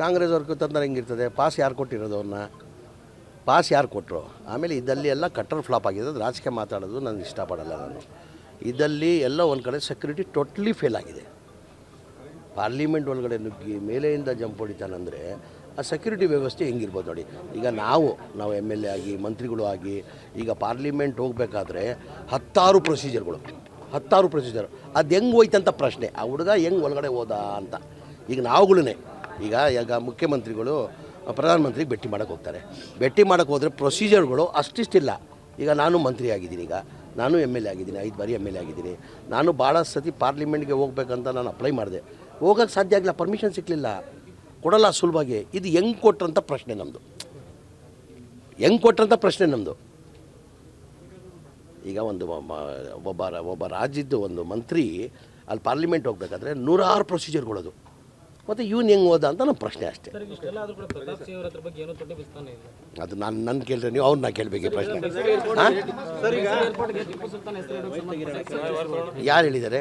ಕಾಂಗ್ರೆಸ್ ಅವ್ರಿಗೆ ತಂದ್ರೆ ಹೆಂಗಿರ್ತದೆ? ಪಾಸ್ ಯಾರು ಕೊಟ್ಟಿರೋದು ಅವ್ರನ್ನ? ಪಾಸ್ ಯಾರು ಕೊಟ್ಟರು ಆಮೇಲೆ ಇದ್ದಲ್ಲಿ ಎಲ್ಲ ಕಟ್ಟರ್ ಫ್ಲಾಪ್ ಆಗಿದೆ ಅದು ರಾಜಕೀಯ ಮಾತಾಡೋದು ನಾನು ಇಷ್ಟಪಡಲ್ಲ ನಾನು. ಇದಲ್ಲಿ ಎಲ್ಲ ಒಂದು ಕಡೆ ಸೆಕ್ಯೂರಿಟಿ ಟೋಟ್ಲಿ ಫೇಲ್ ಆಗಿದೆ. ಪಾರ್ಲಿಮೆಂಟ್ ಒಳಗಡೆ ನುಗ್ಗಿ ಮೇಲೆಯಿಂದ ಜಂಪ್ ಹೊಡಿತಾನಂದರೆ ಆ ಸೆಕ್ಯೂರಿಟಿ ವ್ಯವಸ್ಥೆ ಹೆಂಗಿರ್ಬೋದು ನೋಡಿ. ಈಗ ನಾವು ನಾವು ಎಂ ಎಲ್ ಎ ಆಗಿ, ಮಂತ್ರಿಗಳು ಆಗಿ, ಈಗ ಪಾರ್ಲಿಮೆಂಟ್ ಹೋಗಬೇಕಾದ್ರೆ ಹತ್ತಾರು ಪ್ರೊಸೀಜರ್ಗಳು ಹತ್ತಾರು ಪ್ರೊಸೀಜರ್ ಅದು ಹೆಂಗೆ ಹೋಯ್ತಂತ ಪ್ರಶ್ನೆ. ಆ ಹುಡುಗ ಹೆಂಗೆ ಒಳಗಡೆ ಹೋದ ಅಂತ. ಈಗ ನಾವುಗಳೇ ಈಗ ಈಗ ಮುಖ್ಯಮಂತ್ರಿಗಳು ಪ್ರಧಾನಮಂತ್ರಿಗೆ ಭೇಟಿ ಮಾಡೋಕೆ ಹೋಗ್ತಾರೆ. ಭೇಟಿ ಮಾಡೋಕ್ಕೆ ಹೋದರೆ ಪ್ರೊಸೀಜರ್ಗಳು ಅಷ್ಟಿಷ್ಟಿಲ್ಲ. ಈಗ ನಾನು ಮಂತ್ರಿ ಆಗಿದ್ದೀನಿ ಈಗ. ನಾನು ಎಂ ಎಲ್ ಎ ಆಗಿದ್ದೀನಿ, ಐದು ಬಾರಿ ಎಂ ಎಲ್ ಎ ಆಗಿದ್ದೀನಿ. ನಾನು ಭಾಳ ಸತಿ ಪಾರ್ಲಿಮೆಂಟ್ಗೆ ಹೋಗ್ಬೇಕಂತ ನಾನು ಅಪ್ಲೈ ಮಾಡಿದೆ. ಹೋಗೋಕ್ಕೆ ಸಾಧ್ಯ ಆಗಿಲ್ಲ ಪರ್ಮಿಷನ್ ಸಿಕ್ಕಲಿಲ್ಲ ಕೊಡಲ್ಲ ಸುಲಭವಾಗಿ ಇದು ಹೆಂಗೆ ಕೊಟ್ರಂತ ಪ್ರಶ್ನೆ ನಮ್ಮದು ಹೆಂಗೆ ಕೊಟ್ರಂತ ಪ್ರಶ್ನೆ ನಮ್ಮದು ಈಗ ಒಂದು ಒಬ್ಬ ಒಬ್ಬ ರಾಜ್ಯದ್ದು ಒಂದು ಮಂತ್ರಿ, ಅಲ್ಲಿ ಪಾರ್ಲಿಮೆಂಟ್ ಹೋಗ್ಬೇಕಾದ್ರೆ ನೂರಾರು ಪ್ರೊಸೀಜರ್ಗಳದು ಮತ್ತು ಇವನು ಹೆಂಗೆ ಹೋದ ಅಂತ ನಮ್ಮ ಪ್ರಶ್ನೆ ಅಷ್ಟೇ. ಸರ್ ಇಷ್ಟೆಲ್ಲ ಆದ್ರೂ ಕೂಡ ಪ್ರತಾಪ್ ಸಿಂಗ್ ಅವ್ರ ಬಗ್ಗೆ ಏನೋ ತೊಟ್ಟೆ ಬಿಸ್ತಾನೆ ಇಲ್ಲ. ಅದು ನಾನು ನನ್ನ ಕೇಳಿದ್ರೆ ನೀವು ಅವ್ರನ್ನ ಕೇಳಬೇಕು ಪ್ರಶ್ನೆ. ಯಾರು ಹೇಳಿದ್ದಾರೆ